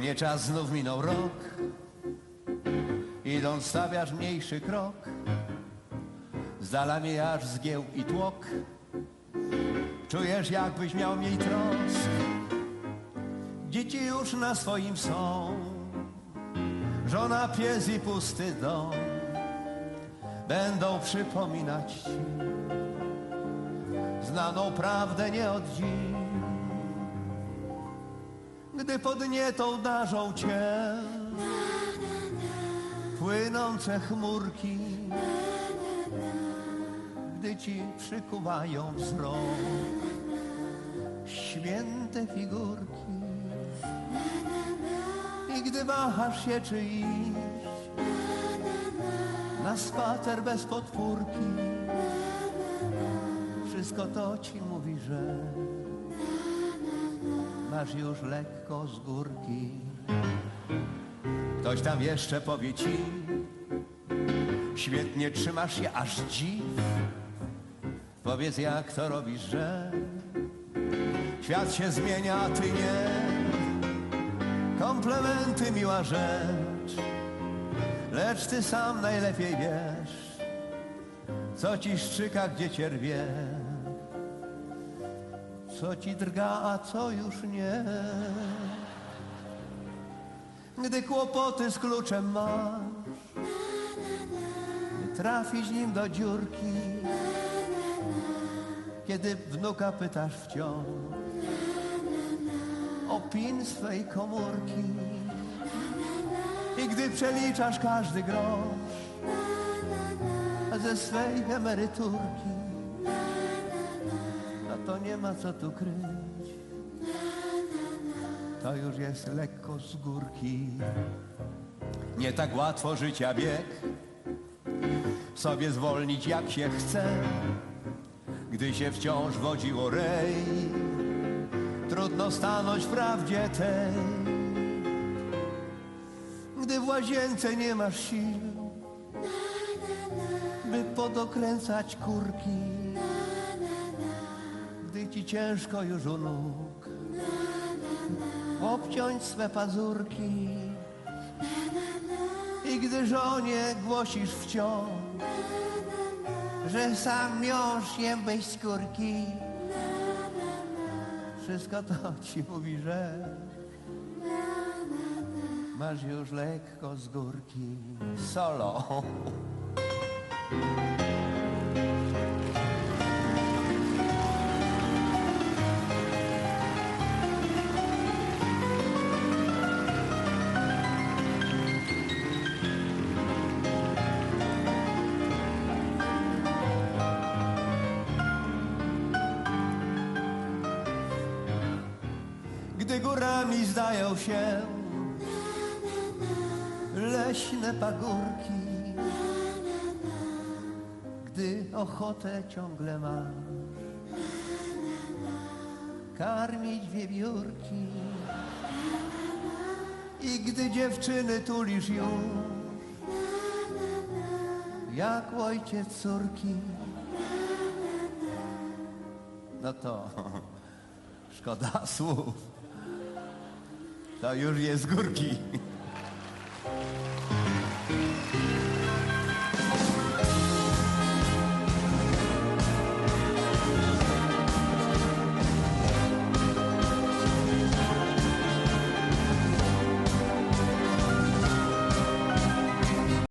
Płynie czas, znów minął rok. Idąc stawiasz mniejszy krok. Z dala mijasz zgieł i tłok. Czujesz, jakbyś miał mniej trosk. Dzieci już na swoim są. Żona, pies i pusty dom będą przypominać ci znaną prawdę nie od dziś. Gdy podnietą darzą cię płynące chmurki, gdy ci przykuwają wzrok święte figurki. I gdy wahasz się czy iść na spacer bez podpórki, wszystko to ci mówi, że masz już lekko z górki. Ktoś tam jeszcze powie ci, świetnie trzymasz się aż dziw. Powiedz jak to robisz, że świat się zmienia, a ty nie. Komplementy miła rzecz, lecz ty sam najlepiej wiesz, co ci szczyka, gdzie cierwie, co ci drga, a co już nie. Gdy kłopoty z kluczem masz, trafić nim do dziurki, kiedy wnuka pytasz wciąż o pin swej komórki i gdy przeliczasz każdy grosz ze swej emeryturki, to nie ma co tu kryć. To już jest lekko z górki. Nie tak łatwo życia bieg, sobie zwolnić jak się chce, gdy się wciąż wodziło rej. Trudno stanąć w prawdzie tej, gdy w łazience nie masz sił, by podokręcać kurki, gdy ci ciężko już u nóg. Obciąć swe pazurki. I gdy żonie głosisz wciąż, że sam miąższ jębyś skórki, wszystko to ci mówi, że masz już lekko z górki. Solo. Gdy górami zdają się leśne pagórki, gdy ochotę ciągle masz karmić wiewiórki i gdy dziewczyny tulisz już jak ojciec córki, no to szkoda słów. To już jest z górki.